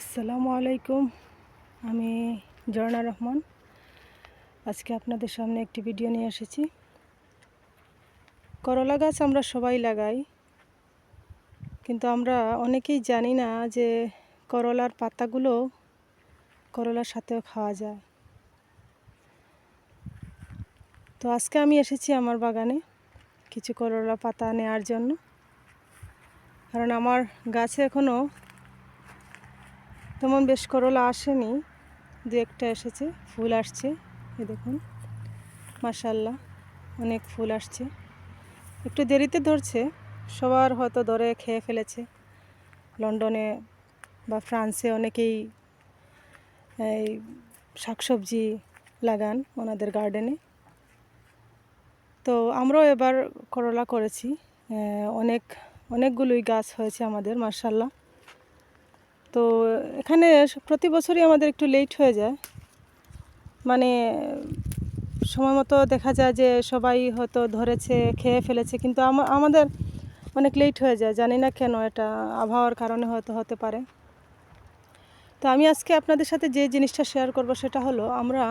আসসালামু আলাইকুম। আমি জর্না রহমান। আজকে আপনাদের সামনে একটি ভিডিও নিয়ে এসেছি। করলা গাছ আমরা সবাই লাগাই, কিন্তু আমরা অনেকেই জানি না যে করলার পাতাগুলো করলার সাথেও খাওয়া যায়। তো আজকে আমি এসেছি আমার বাগানে কিছু করলা পাতা নেওয়ার জন্য। কারণ আমার গাছে এখনও তেমন বেশ করলা আসেনি, দু একটা এসেছে, ফুল আসছে, এ দেখুন মাশাল্লাহ অনেক ফুল আসছে। একটু দেরিতে ধরছে, সবার হয়তো ধরে খেয়ে ফেলেছে। লন্ডনে বা ফ্রান্সে অনেকেই এই শাকসবজি লাগান ওনাদের গার্ডেনে। তো আমরাও এবার করলা করেছি অনেক, অনেকগুলোই গাছ হয়েছে আমাদের মার্শাল্লাহ তো এখানে প্রতি বছরই আমাদের একটু লেট হয়ে যায়। মানে সময় মতো দেখা যায় যে সবাই হয়তো ধরেছে, খেয়ে ফেলেছে, কিন্তু আমাদের অনেক লেট হয়ে যায়। জানি না কেন এটা আবহাওয়ার কারণে হয়তো হতে পারে। তো আমি আজকে আপনাদের সাথে যে জিনিসটা শেয়ার করব সেটা হলো, আমরা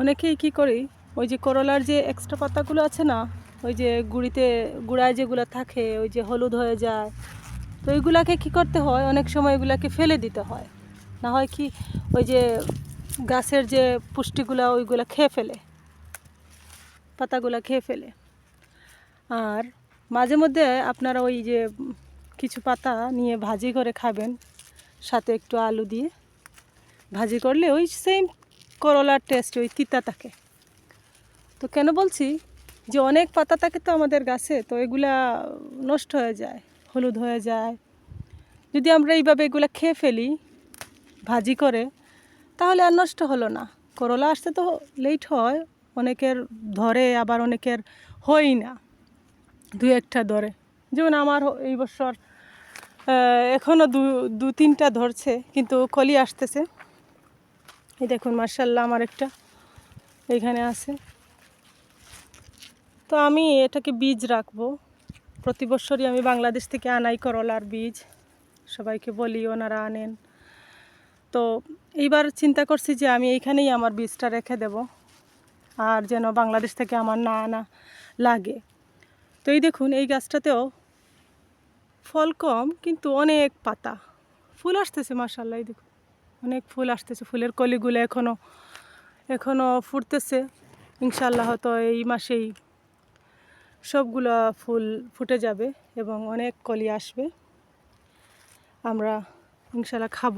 অনেকেই কি করি, ওই যে করলার যে এক্সট্রা পাতাগুলো আছে না, ওই যে গুঁড়িতে, গুঁড়ায় যেগুলো থাকে, ওই যে হলুদ হয়ে যায় তো ওইগুলাকে কী করতে হয়? অনেক সময় এগুলাকে ফেলে দিতে হয়। না হয় কি ওই যে গাছের যে পুষ্টিগুলা ওইগুলা খেয়ে ফেলে। পাতাগুলা খেয়ে ফেলে। আর মাঝে মধ্যে আপনারা ওই যে কিছু পাতা নিয়ে ভাজি করে খাবেন। সাথে একটু আলু দিয়ে। ভাজি করলে ওই সেম করলার টেস্ট ওই তিতা থাকে। তো কেন বলছি? যে অনেক পাতা থাকে তো আমাদের গাছে, তো এগুলা নষ্ট হয়ে যায়। হলুদ হয়ে যায়। যদি আমরা এইভাবে এগুলো খেয়ে ফেলি, ভাজি করে, তাহলে আর নষ্ট হলো না। করলা আসতে তো লেট হয়, অনেকের ধরে, আবার অনেকের হয়ই না। দু একটা ধরে। যেমন আমার এই বছর এখনও দু দু তিনটা ধরছে, কিন্তু কলি আসতেছে। এই দেখুন মার্শাল্লাহ আমার একটা এখানে আছে। তো আমি এটাকে বীজ রাখব। প্রতি বছরই আমি বাংলাদেশ থেকে আনাই করলার বীজ। সবাইকে বলি, ওনারা আনেন। তো এইবার চিন্তা করছি যে আমি এইখানেই আমার বীজটা রেখে দেব, আর যেন বাংলাদেশ থেকে আমার না আনা লাগে। তো এই দেখুন, এই গাছটাতেও ফল কম, কিন্তু অনেক পাতা। ফুল আসতেছে মাসাল্লাহ এই দেখুন। অনেক ফুল আসতেছে, ফুলের কলিগুলো এখনও এখনও ফুটতেছে। ইনশাল্লাহ হয়তো এই মাসেই সবগুলো ফুল ফুটে যাবে এবং অনেক কলি আসবে। আমরা ইনশাল্লাহ খাব।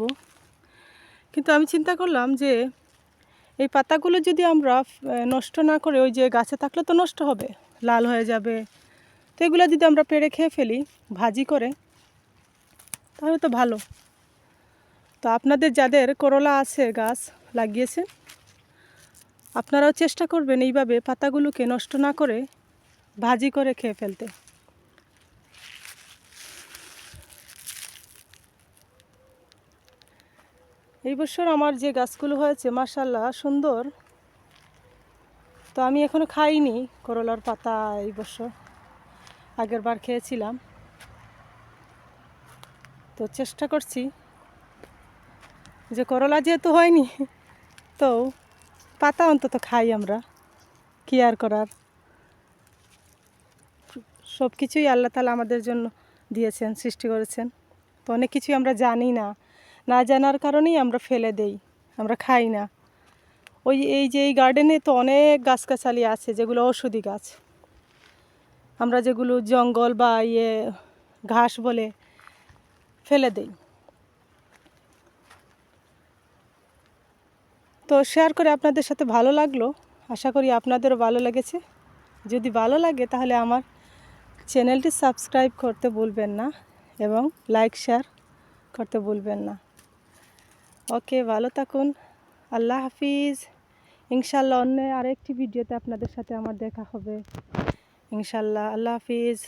কিন্তু আমি চিন্তা করলাম যে এই পাতাগুলো যদি আমরা নষ্ট না করে ওই যে গাছে থাকলে তো নষ্ট হবে, লাল হয়ে যাবে। তো এগুলো যদি আমরা পেড়ে খেয়ে ফেলি, ভাজি করে, তাহলে তো ভালো। তো আপনাদের যাদের করলা আছে, গাছ লাগিয়েছেন আপনারাও চেষ্টা করবেন এইভাবে পাতাগুলোকে নষ্ট না করে ভাজি করে খেয়ে ফেলতে। এই বছর আমার যে গাছগুলো হয়েছে মার্শাল্লাহ সুন্দর। তো আমি এখনও খাইনি করলার পাতা এই বছর। আগের বার খেয়েছিলাম। তো চেষ্টা করছি যে করলা যেহেতু হয়নি, তো পাতা অন্তত খাই আমরা। কি আর করার? সব কিছুই আল্লাহ তালা আমাদের জন্য দিয়েছেন, সৃষ্টি করেছেন। তো অনেক কিছুই আমরা জানি না। না জানার কারণেই আমরা ফেলে দেই, আমরা খাই না। ওই, এই যে এই গার্ডেনে তো অনেক গাছগাছালি আছে, যেগুলো ঔষধি গাছ। আমরা যেগুলো জঙ্গল বা ইয়ে ঘাস বলে ফেলে দেই। তো শেয়ার করে আপনাদের সাথে ভালো লাগল। আশা করি আপনাদেরও ভালো লেগেছে। যদি ভালো লাগে তাহলে আমার চ্যানেলটি সাবস্ক্রাইব করতে ভুলবেন না এবং লাইক, শেয়ার করতে ভুলবেন না। ওকে, ভালো থাকুন। আল্লাহ হাফিজ। ইনশাল্লাহ অন্য আরেকটি ভিডিওতে আপনাদের সাথে আমার দেখা হবে। ইনশাল্লাহ, আল্লাহ হাফিজ।